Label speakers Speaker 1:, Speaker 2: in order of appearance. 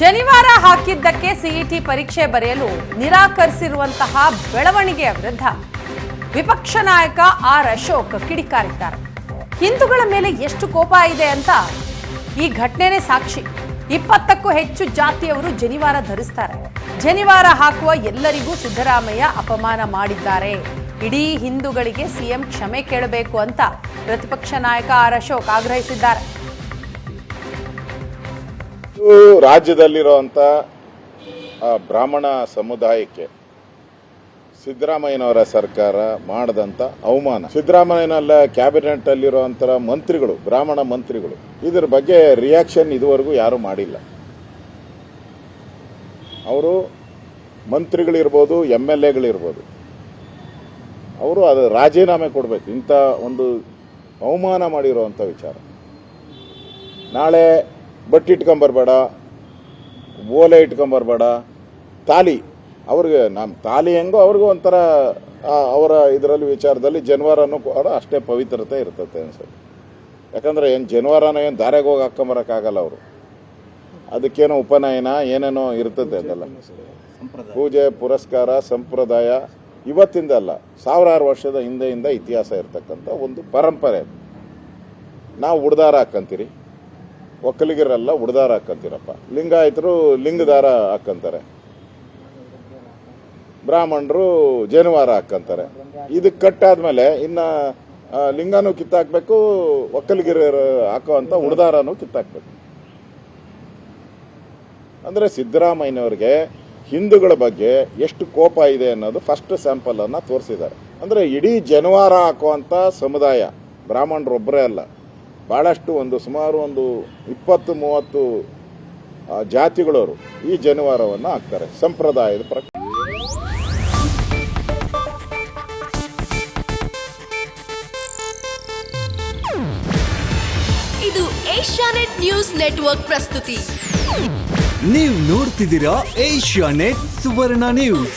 Speaker 1: ಜನಿವಾರ ಹಾಕಿದ್ದಕ್ಕೆ ಸಿಇಟಿ ಪರೀಕ್ಷೆ ಬರೆಯಲು ನಿರಾಕರಿಸಿರುವಂತಹ ಬೆಳವಣಿಗೆಯ ವಿರುದ್ಧ ವಿಪಕ್ಷ ನಾಯಕ ಆರ್ ಅಶೋಕ್ ಕಿಡಿಕಾರಿದ್ದಾರೆ. ಹಿಂದೂಗಳ ಮೇಲೆ ಎಷ್ಟು ಕೋಪ ಇದೆ ಅಂತ ಈ ಘಟನೆನೇ ಸಾಕ್ಷಿ. ಇಪ್ಪತ್ತಕ್ಕೂ ಹೆಚ್ಚು ಜಾತಿಯವರು ಜನಿವಾರ ಧರಿಸ್ತಾರೆ. ಜನಿವಾರ ಹಾಕುವ ಎಲ್ಲರಿಗೂ ಸಿದ್ದರಾಮಯ್ಯ ಅಪಮಾನ ಮಾಡಿದ್ದಾರೆ. ಇಡೀ ಹಿಂದೂಗಳಿಗೆ ಸಿಎಂ ಕ್ಷಮೆ ಕೇಳಬೇಕು ಅಂತ ಪ್ರತಿಪಕ್ಷ ನಾಯಕ ಆರ್ ಅಶೋಕ್ ಆಗ್ರಹಿಸಿದ್ದಾರೆ.
Speaker 2: ರಾಜ್ಯದಲ್ಲಿರುವಂಥ ಬ್ರಾಹ್ಮಣ ಸಮುದಾಯಕ್ಕೆ ಸಿದ್ದರಾಮಯ್ಯನವರ ಸರ್ಕಾರ ಮಾಡಿದಂಥ ಅವಮಾನ. ಸಿದ್ದರಾಮಯ್ಯನಲ್ಲ ಕ್ಯಾಬಿನೆಟ್ ಅಲ್ಲಿರುವಂಥ ಮಂತ್ರಿಗಳು, ಬ್ರಾಹ್ಮಣ ಮಂತ್ರಿಗಳು. ಇದ್ರ ಬಗ್ಗೆ ರಿಯಾಕ್ಷನ್ ಇದುವರೆಗೂ ಯಾರು ಮಾಡಿಲ್ಲ. ಅವರು ಮಂತ್ರಿಗಳಿರ್ಬೋದು ಎಂ ಎಲ್ ಎಗಳಿರ್ಬೋದು. ಅವರು ಅದು ರಾಜೀನಾಮೆ ಕೊಡಬೇಕು. ಇಂಥ ಒಂದು ಅವಮಾನ ಮಾಡಿರುವಂಥ ವಿಚಾರ. ನಾಳೆ ಬಟ್ಟೆ ಇಟ್ಕೊಂಬರ್ಬೇಡ ಓಲೆ ಇಟ್ಕೊಂಬರ್ಬೇಡ ತಾಲಿ. ಅವ್ರಿಗೆ ನಮ್ಮ ತಾಲಿ ಹೆಂಗೋ ಅವ್ರಿಗೂ ಒಂಥರ ಅವರ ಇದರಲ್ಲಿ ವಿಚಾರದಲ್ಲಿ ಜನವಾರನೂ ಕೂಡ ಅಷ್ಟೇ ಪವಿತ್ರತೆ ಇರ್ತದೆ ಅನ್ಸುತ್ತೆ. ಯಾಕಂದ್ರೆ ಏನು ಜನಿವಾರನ ಏನು ದಾರೆಗೆ ಹೋಗಿ ಹಾಕೊಂಬರಕ್ಕಾಗಲ್ಲ ಅವರು. ಅದಕ್ಕೇನೋ ಉಪನಯನ ಏನೇನೋ ಇರ್ತದೆ ಅದೆಲ್ಲ. ಪೂಜೆ, ಪುರಸ್ಕಾರ, ಸಂಪ್ರದಾಯ, ಇವತ್ತಿಂದ ಅಲ್ಲ, ಸಾವಿರಾರು ವರ್ಷದ ಹಿಂದೆಯಿಂದ ಇತಿಹಾಸ ಇರ್ತಕ್ಕಂಥ ಒಂದು ಪರಂಪರೆ ನಾವು ಉಡ್ದಾರ ಹಾಕ್ಕಂತೀರಿ ಒಕ್ಕಲಿಗರೆಲ್ಲ ಉಡದಾರ ಹಾಕ್ಕಂತೀರಪ್ಪ ಲಿಂಗಾಯತರು ಲಿಂಗದಾರ ಹಾಕಂತಾರೆ. ಬ್ರಾಹ್ಮಣರು ಜನಿವಾರ ಹಾಕ್ಕಂತಾರೆ ಇದಕ್ಕೆ ಕಟ್ಟಾದ್ಮೇಲೆ ಇನ್ನ ಲಿಂಗನೂ ಕಿತ್ತಾಕ್ಬೇಕು ಒಕ್ಕಲಿಗರು ಹಾಕುವಂತ ಉಡ್ದಾರನೂ ಕಿತ್ತಾಕ್ಬೇಕು. ಅಂದ್ರೆ ಸಿದ್ದರಾಮಯ್ಯನವರಿಗೆ ಹಿಂದೂಗಳ ಬಗ್ಗೆ ಎಷ್ಟು ಕೋಪ ಇದೆ ಅನ್ನೋದು ಫಸ್ಟ್ ಸ್ಯಾಂಪಲ್ ಅನ್ನ ತೋರಿಸಿದ್ದಾರೆ. ಅಂದ್ರೆ ಇಡೀ ಜನವಾರ ಹಾಕುವಂಥ ಸಮುದಾಯ, ಬ್ರಾಹ್ಮಣರೊಬ್ಬರೇ ಅಲ್ಲ. ಬಹಳಷ್ಟು ಒಂದು ಸುಮಾರು ಒಂದು ಇಪ್ಪತ್ತು ಮೂವತ್ತು ಜಾತಿಗಳವರು ಈ ಜನಿವಾರವನ್ನು ಹಾಕ್ತಾರೆ. ಸಂಪ್ರದಾಯದ ಪ್ರಕಾರ.
Speaker 3: ಇದು ಏಷ್ಯಾನೆಟ್ ನ್ಯೂಸ್ ನೆಟ್ವರ್ಕ್ ಪ್ರಸ್ತುತಿ.
Speaker 4: ನೀವು ನೋಡ್ತಿದ್ದೀರಾ ಏಷ್ಯಾ ನೆಟ್ ಸುವರ್ಣ ನ್ಯೂಸ್.